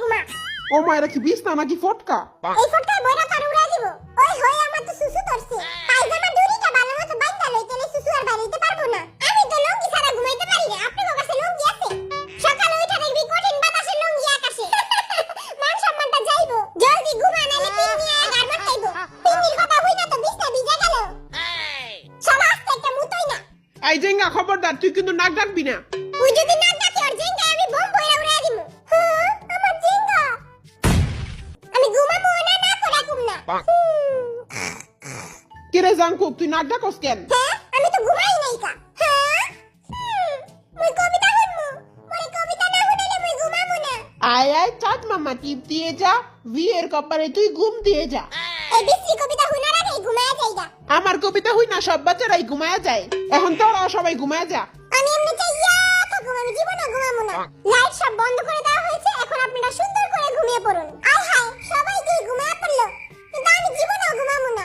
ঘুমা। ও মা এটা কি বিছনা নাকি ফটকা? এই ফটকার বইরা তোর উড়াই দিব। ওই হই আমার তো সুসু ধরছে। পায়জামা দড়িটা ভালো মতো বাইন্ধা লই তাহলে সুসু আর বাইরে পারব না। আমি তো লুঙ্গি ছাড়া ঘুমাইতে পারি না। আপনার কাছে লুঙ্গি আছে? সকালে উঠে দেখবি কঠিন বাতাসে লুঙ্গি আকাশে। মান সম্মানটা যাইবো। জলদি ঘুমা নাইলে পিন্নি আয়া গারমাত খাইবো পিন্নির কথা হই না তো বিছনা ভিজে গেল। সব আস্তে একটা মুতোই না। এই জেঙ্গা খবরদার তুই কিন্তু নাক ডাকবি না। কিরে জাঙ্কুক তুই নাক ডাকস কেন? হ্যাঁ আমি তো ঘুমাই নাই কা। হ্যাঁ? মুই কবিতা শুনমু মোরে কবিতা না শুনাইলে মুই ঘুমাবো না। আয় আয় চাঁদ মামা টিপ দিয়ে যা বিয়ের কপারে তুই ঘুম দিয়ে যা। বিশ্রী কবিতা শুনার আগেই ঘুমায়া যাইগা আমার কবিতা হই না সব বাচ্চারাই ঘুমায়া যায়। এখন তোরাও সবাই ঘুমায়া যা। আমি এমনি চাইয়া থাকুম আমি জীবনে ঘুমাবো না। লাইট সব বন্ধ করে দেওয়া হয়েছে এখন আপনারা সুন্দর করে ঘুমিয়ে পড়ুন। আয় হায় সবাই যে ঘুমায় পড়ল? কিন্তু আমি জীবনেও ঘুমাবো না।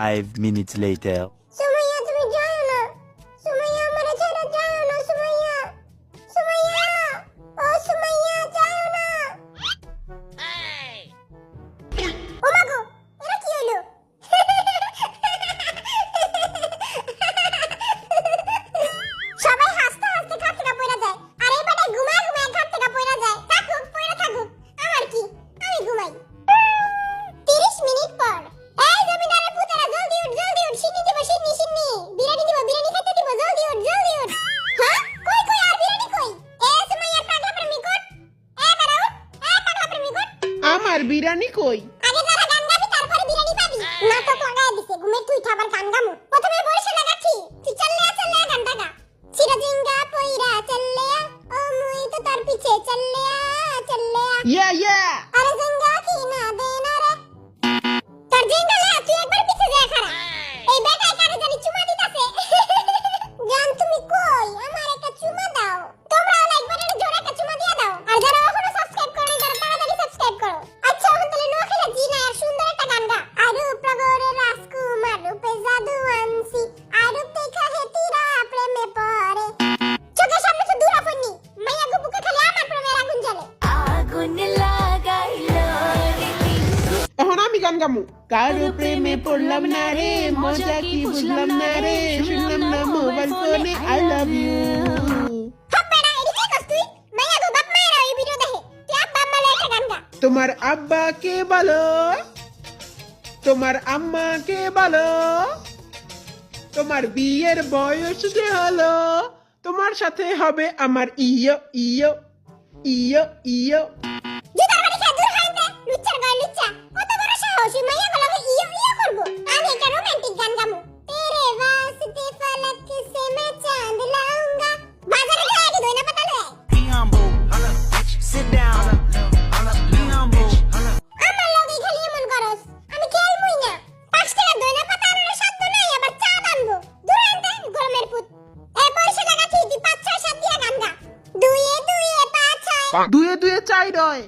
Five minutes later. নাটক লাগায় দিছে ঘুমে তুই খাবার গান গামু। প্রথমে বরিশাল লাগাচ্ছি তুই চললে চললে গানটা গা। চিরজিঙ্গা পইরা চললে ও মুই তো তার পিছে চললে চললে ইয়া ইয়া আরে জিঙ্গা কি না দে না রে। তোর জিঙ্গা গামু কারও প্রেমে পড়লাম না রে মজা কি বুঝলাম না রে শুনলাম না মোবাইল ফোনে আই লাভ ইউ কি তুই আব্বা আম্মা তোমার আব্বাকে বলো তোমার আম্মাকে বলো তোমার বিয়ের বয়স যে হলো তোমার সাথে হবে আমার ইয়ো ইয়ো ইয়ো ইয়ো দুয়ে দুয়ে চাই রয়।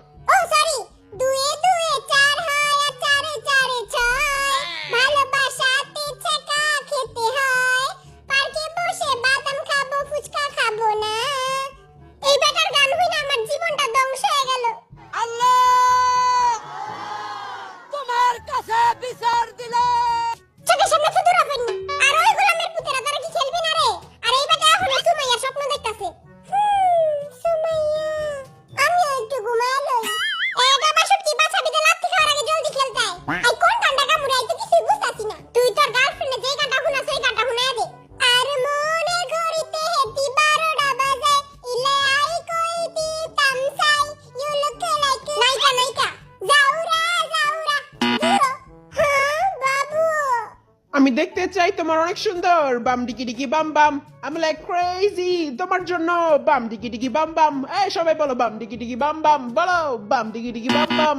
আমি দেখতে চাই তোমার অনেক সুন্দর, বাম ডিকি ডিকি বাম বাম। আমি লাইক ক্রেজি তোমার জন্য বাম ডিকি ডিকি বাম বাম। এই, সবাই বলো বাম ডিকি ডিকি বাম বাম, বলো বাম ডিকি ডিকি বাম বাম।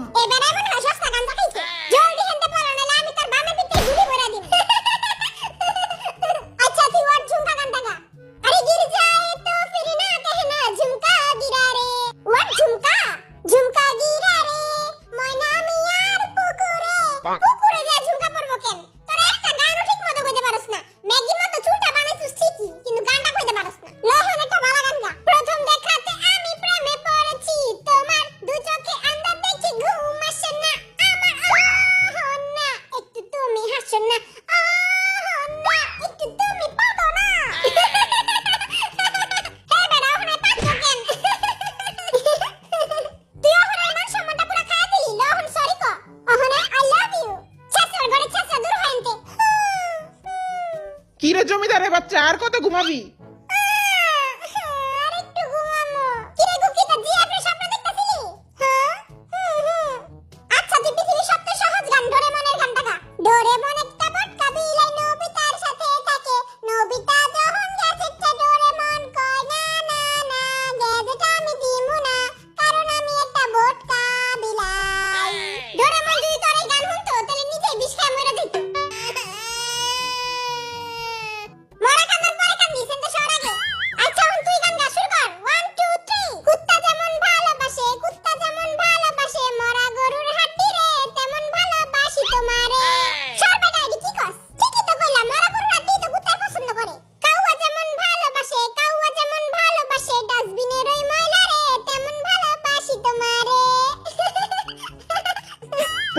জমিদারের বাচ্চা আর কত ঘুমাবি?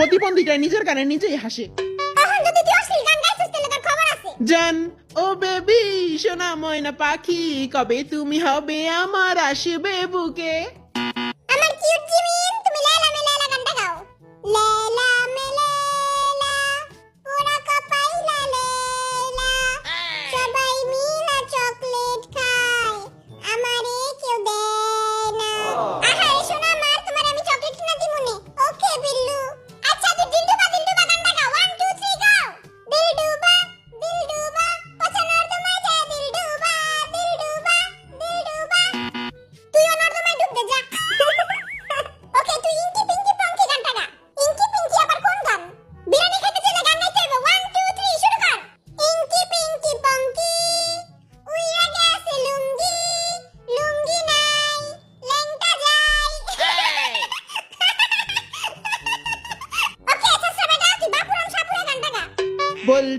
প্রতিবন্ধীটা নিজের গানে নিজেই হাসে। জান ও বেবি সোনা ময়না পাখি কবে তুমি হবে আমার আসবে বুকে?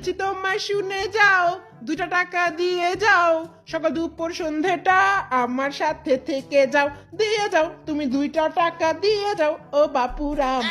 বলছি তোমায় শুনে যাও, দুটা টাকা দিয়ে যাও। সকাল দুপুর সন্ধ্যাটা আমার সাথে থেকে যাও। দিয়ে যাও, তুমি দুইটা টাকা দিয়ে যাও। ও বাপুরাম।